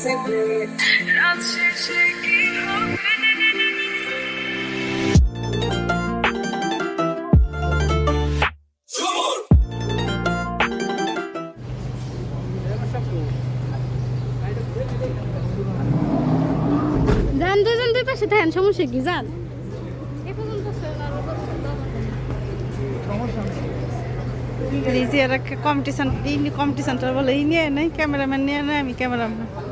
সেবে রাত পাশে থাকেন, সমস্যা কি? কম্পিটিশনটা বলে ই নিয়ে নেই ক্যামেরাম্যান নিয়ে নেয় আমি ক্যামেরাম্যান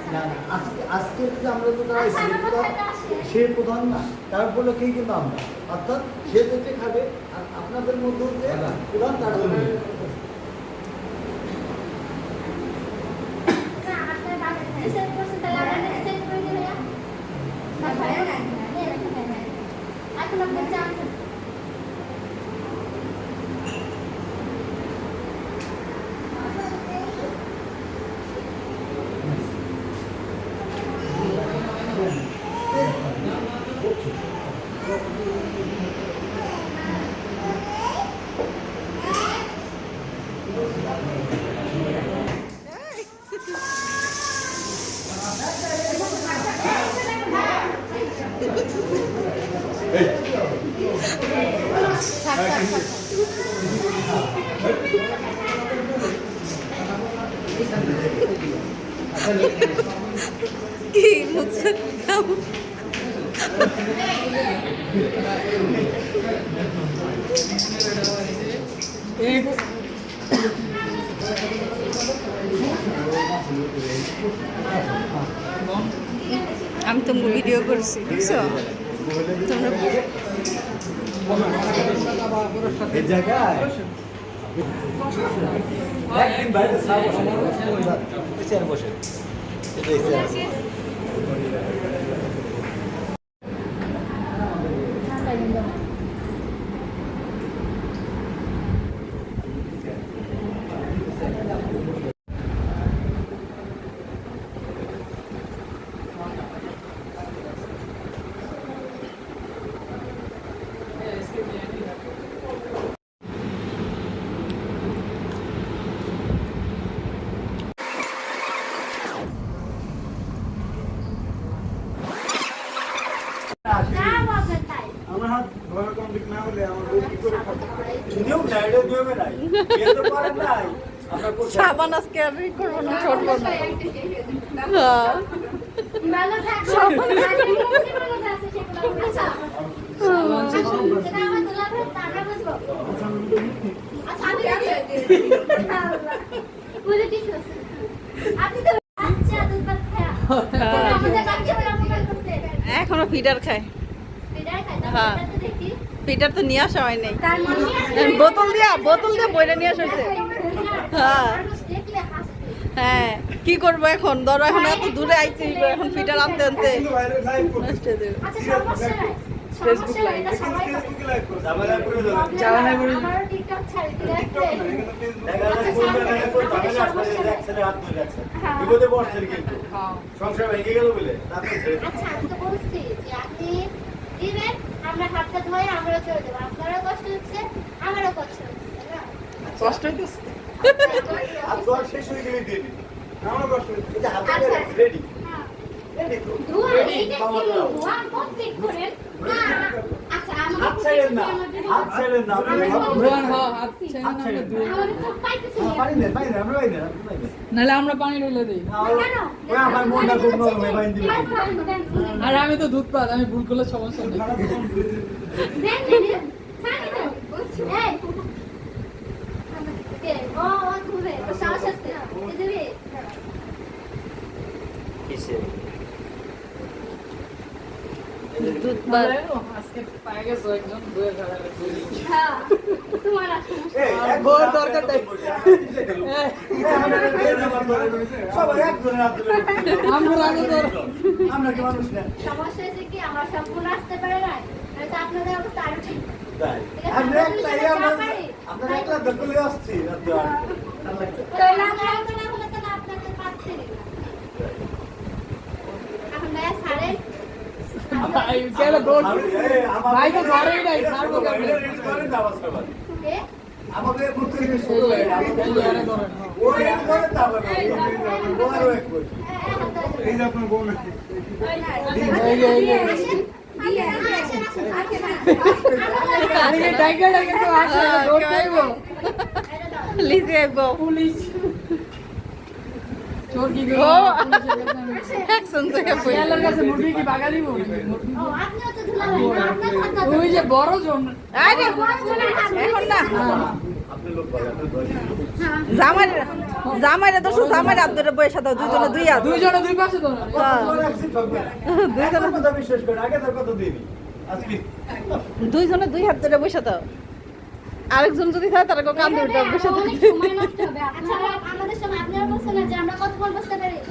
না না আজকে আজকে যদি আমরা তো তারা আচ্ছা, সে প্রধান সে প্রধান না তার উপলক্ষেই কিন্তু আমরা। অর্থাৎ সে যেটা খাবে আর আপনাদের মধ্যে যে প্রধান তার জন্য না আপনার বাবা ডিসাইড করছেন তাহলে আমরা ডিসাইড করে দিই ভাইয়া না ভাইয়া না এখন আপনার চান্স আছে কি আমি তোমাকে ভিডিও করছি জায়গায় একদিন বাইরে চা বসে চেয়ার বসে করতে এখনও ফিডার খায়। হ্যাঁ। ফিডার তো নিয়ে আসা হয় নাই মানে বোতল দিয়া বোতল দিয়ে বইটা নিয়ে আসা হয়েছে। হ্যাঁ। হ্যাঁ কি করব এখন? ধরো এখন এত দূরে আইছি এখন ফিটার আনতে আনতে। নষ্ট হয়ে যাবে। আচ্ছা। ফেসবুকে লাইভ সংসার ভেঙে গেল বলে। আচ্ছা, আমি তো বলছি যে আপনি আমরা হাতটা আমরাও চলে যাব। আপনারও কষ্ট হচ্ছে, আমারও কষ্ট হচ্ছে, কষ্ট হইতেছে আর শেষ হয়ে গেলে দিয়ে দিবি আমার কষ্ট হচ্ছে হাতে আচ্ছা। রেডি আচ্ছা হ্যাঁ, নাহলে আমরা পানি ঢেলে দিই না, আমার মনটা খুব নরম হয়ে আর আমি তো দুধ পাত আমি ভুল করলে সমস্যা নেই। দুধ আজকে পায়ে গেছো একজন দুয়ে ফেলা হ্যাঁ তোমার সমস্যা হয়েছে কি আমরা সম্পূর্ণ আসতে পারে না আপনাদের অবস্থা আরও ঠিক আমরা একলাই আমরা আমরা একলা দখলে আসছি ভাই, তো ঘরেই নাই, এটা ছাড়বো আমাদের প্রত্যেকের ছোট ভাই, আমাদের এই আরে ধরেন, হ্যাঁ। ও এক করে তা আবার ও আরও এক করে। এই যে আপনার বউ নাকি? এই যে, জামাইরা তো জামাই ধরে দাও দুজনে দুই হাত। দুইজনে দুই পাশে হ্যাঁ। দুইজনে দুই হাত ধরে বসে দাও। আরেকজন যদি থাকে তারা কান্দে উঠে বসে থাকতে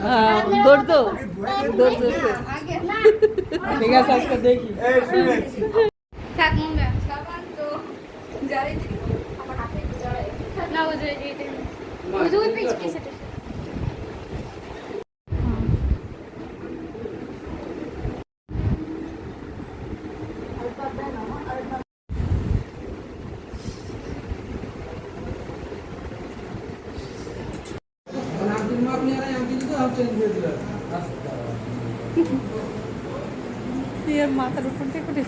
হ্যাঁ। ঠিক আছে আজকে দেখি। না ওই যে এইটা ওই যে ওই পিস পিস এটা দিয়ে মাথার উপর দিয়ে দাও।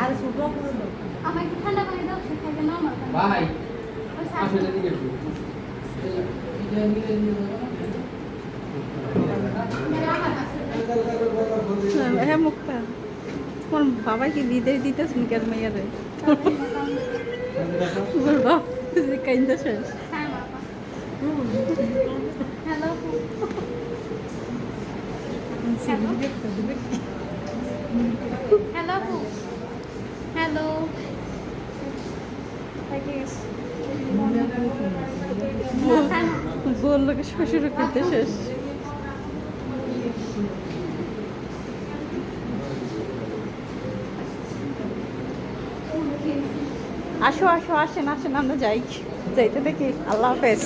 আর ছোট আমার একটু ঠান্ডা পানি দাও সে না আমার ভাই আসলে দিকে এটা নিয়ে। হ্যাঁ মুক্তা। তোমার বাবা কি বিদেশ দিতেছেন কেন মেয়ারে তোমার বাবা কাইন্দা শেষ। হ্যাঁ, হ্যালো। বলল শ্বশুর করতে শেষ। আসো আসো আসেন আসেন আমরা যাই। যাইতে দেখি আল্লাহ হাফেজ।